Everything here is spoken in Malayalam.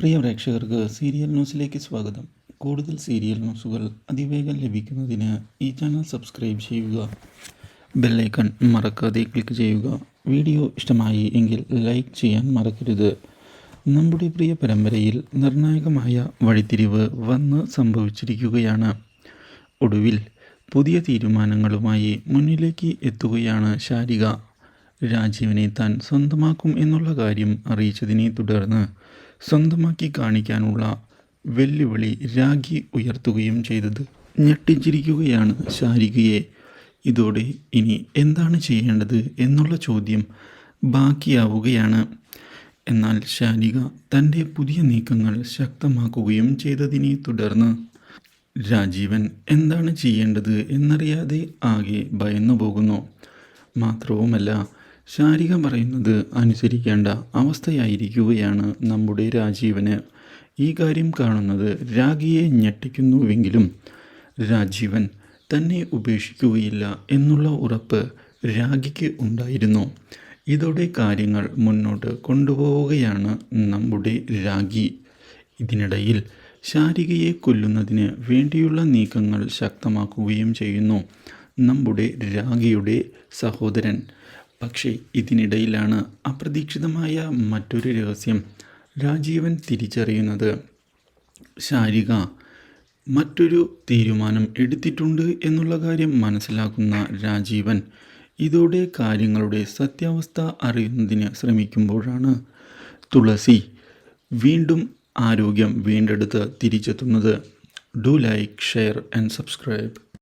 പ്രിയ പ്രേക്ഷകർക്ക് സീരിയൽ ന്യൂസിലേക്ക് സ്വാഗതം. കൂടുതൽ സീരിയൽ ന്യൂസുകൾ അതിവേഗം ലഭിക്കുന്നതിന് ഈ ചാനൽ സബ്സ്ക്രൈബ് ചെയ്യുക. ബെല്ലൈക്കൺ മറക്കാതെ ക്ലിക്ക് ചെയ്യുക. വീഡിയോ ഇഷ്ടമായി എങ്കിൽ ലൈക്ക് ചെയ്യാൻ മറക്കരുത്. നമ്മുടെ പ്രിയ പരമ്പരയിൽ നിർണായകമായ വഴിത്തിരിവ് വന്ന് സംഭവിച്ചിരിക്കുകയാണ്. ഒടുവിൽ പുതിയ തീരുമാനങ്ങളുമായി മുന്നിലേക്ക് എത്തുകയാണ് ശാരിക. രാജീവിനെ താൻ സ്വന്തമാക്കും എന്നുള്ള കാര്യം അറിയിച്ചതിനെ തുടർന്ന് സ്വന്തമാക്കി കാണിക്കാനുള്ള വെല്ലുവിളി രാഖി ഉയർത്തുകയും ചെയ്തത്. ഞെട്ടിച്ചിരിക്കുകയാണ് ശാരികയെ. ഇതോടെ ഇനി എന്താണ് ചെയ്യേണ്ടത് എന്നുള്ള ചോദ്യം ബാക്കിയാവുകയാണ്. എന്നാൽ ശാരിക തന്റെ പുതിയ നീക്കങ്ങൾ ശക്തമാക്കുകയും ചെയ്തതിനെ തുടർന്ന് രാജീവൻ എന്താണ് ചെയ്യേണ്ടത് എന്നറിയാതെ ആകെ ഭയന്നു പോകുന്നു മാത്രവുമല്ല ശാരിക പറയുന്നത് അനുസരിക്കേണ്ട അവസ്ഥയായിരിക്കുകയാണ് നമ്മുടെ രാജീവന്. ഈ കാര്യം കാണുന്നത് രാഗിയെ ഞെട്ടിക്കുന്നുവെങ്കിലും രാജീവൻ തന്നെ ഉപേക്ഷിക്കുകയില്ല എന്നുള്ള ഉറപ്പ് രാഗിക്ക് ഉണ്ടായിരുന്നു. ഇതോടെ കാര്യങ്ങൾ മുന്നോട്ട് കൊണ്ടുപോവുകയാണ് നമ്മുടെ രാഗി. ഇതിനിടയിൽ ശാരികയെ കൊല്ലുന്നതിന് വേണ്ടിയുള്ള നീക്കങ്ങൾ ശക്തമാക്കുകയും ചെയ്യുന്നു നമ്മുടെ രാഗിയുടെ സഹോദരൻ പക്ഷേ ഇതിനിടയിലാണ് അപ്രതീക്ഷിതമായ മറ്റൊരു രഹസ്യം രാജീവൻ തിരിച്ചറിയുന്നത്. ശാരിക മറ്റൊരു തീരുമാനം എടുത്തിട്ടുണ്ട് എന്നുള്ള കാര്യം മനസ്സിലാക്കുന്ന രാജീവൻ ഇതോടെ കാര്യങ്ങളുടെ സത്യാവസ്ഥ അറിയുന്നതിന് ശ്രമിക്കുമ്പോഴാണ് തുളസി വീണ്ടും ആരോഗ്യം വീണ്ടെടുത്ത് തിരിച്ചെത്തുന്നത്. Do like share and subscribe.